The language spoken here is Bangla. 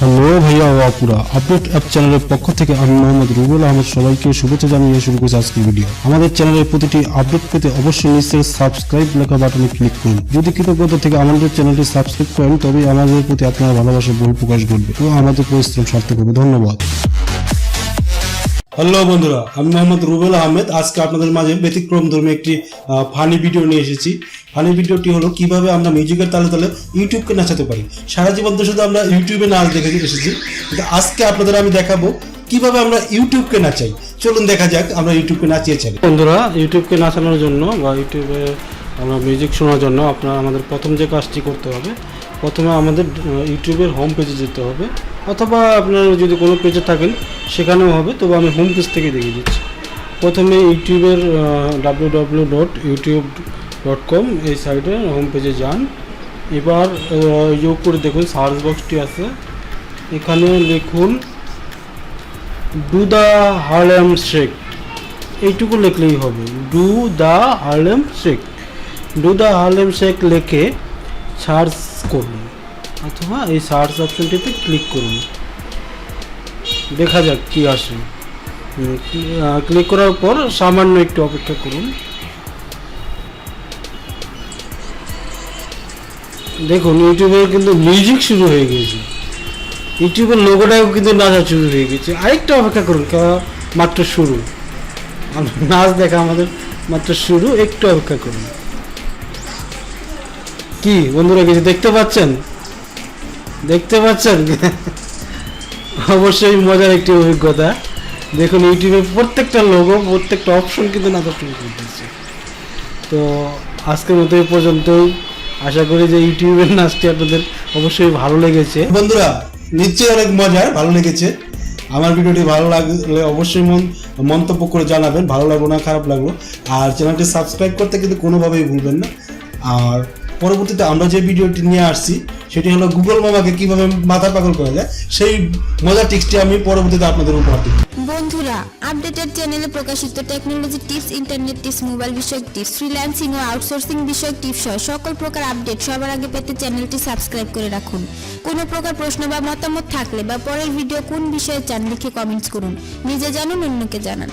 হ্যালো ভাইয়া অ্যাপ চ্যানেলের পক্ষ থেকে আমি মোহাম্মদ রুবুল আহমদ সবাইকে শুভেচ্ছা জানিয়ে শুরু করছি ভিডিও। আমাদের চ্যানেলের প্রতিটি আপডেট পেতে অবশ্যই নিশ্চয়ই সাবস্ক্রাইব লেখা বাটনে ক্লিক করুন। যদি কৃতজ্ঞতা থেকে আমাদের চ্যানেলটি সাবস্ক্রাইব করেন তবে আমাদের প্রতি আপনার ভালোবাসা বহু প্রকাশ ঘটবে ও আমাদের পরিশ্রম সার্থক হবে। ধন্যবাদ। হ্যালো বন্ধুরা, আমি মোহাম্মদ রুবেল আহমেদ। আজকে আপনাদের মাঝে ব্যতিক্রম ধর্মী একটি ফানি ভিডিও নিয়ে এসেছি। ফানি ভিডিওটি হলো কীভাবে আমরা মিউজিকের তালে তালে ইউটিউবকে নাচাতে পারি। সারা জীবন তো শুধু আমরা ইউটিউবে নাচ দেখে এসেছি। কিন্তু আজকে আপনাদের আমি দেখাবো কীভাবে আমরা ইউটিউবকে নাচাই। চলুন দেখা যাক আমরা ইউটিউবকে নাচিয়ে চাই বন্ধুরা ইউটিউবকে নাচানোর জন্য বা ইউটিউবে আমরা মিউজিক শোনার জন্য আপনার, আমাদের প্রথম যে কাজটি করতে হবে, প্রথমে আমাদের ইউটিউবের হোম পেজে যেতে হবে। অথবা আপনার যদি কোনো পেজে থাকেন সেখানেও হবে, তবে আমি হোম পেজ থেকে দেখিয়ে দিচ্ছি। প্রথমে ইউটিউবের W W dot YouTube dot com এই সাইটে হোম পেজে যান। এবার যোগ করে দেখুন সার্চ বক্সটি আছে। এখানে লিখুন ডু দ্য হার্লেম শেক এইটুকু লিখলেই হবে do the Harlem shake do the Harlem shake লিখে সার্চ করুন। অথবা এই সার্চ অপশনটিতে ক্লিক করুন। দেখা যাক কি আসে। ক্লিক করার পর সামান্য একটু অপেক্ষা করুন। দেখুন ইউটিউবে কিন্তু মিউজিক শুরু হয়ে গেছে ইউটিউবের লোগোটাও কিন্তু নাচা শুরু হয়ে গেছে আরেকটু অপেক্ষা করুন মাত্র শুরু। নাচ দেখা আমাদের মাত্র শুরু, একটু অপেক্ষা করুন। কি, বন্ধুরা, কিছু দেখতে পাচ্ছেন? দেখতে পাচ্ছেন? অবশ্যই মজার একটি অভিজ্ঞতা। দেখুন ইউটিউবে প্রত্যেকটা লোগো প্রত্যেকটা অপশন কিন্তু শুরু করতেছে তো আজকের মতো এই পর্যন্তই। আশা করি যে ইউটিউবের নাচটি আপনাদের অবশ্যই ভালো লেগেছে। বন্ধুরা, নিশ্চয়ই অনেক মজার, ভালো লেগেছে। আমার ভিডিওটি ভালো লাগলে অবশ্যই মন, মন্তব্য করে জানাবেন, ভালো লাগল না, খারাপ লাগল। আর চ্যানেলটি সাবস্ক্রাইব করতে কিন্তু কোনোভাবেই ভুলবেন না। আর পরবর্তীতে আমরা যে ভিডিওটি নিয়ে আসছি সেটি হলো গুগল মামাকে কীভাবে মাথা পাগল করা যায় সেই মজার টিক্সটি আমি পরবর্তীতে আপনাদের উপহার দিব। বন্ধুরা আপডেটেড চ্যানেলে প্রকাশিত technology tips internet tips mobile বিষয়ক টিপস ফ্রিল্যান্সিং ও আউটসোর্সিং বিষয়ক টিপস সহ সকল প্রকার আপডেট সবার আগে পেতে চ্যানেলটি সাবস্ক্রাইব করে রাখুন। কোনো প্রকার প্রশ্ন বা মতামত থাকলে বা পরের ভিডিও কোন বিষয়ে চান লিখে কমেন্টস করুন। নিজে জানুন, অন্যকে জানান।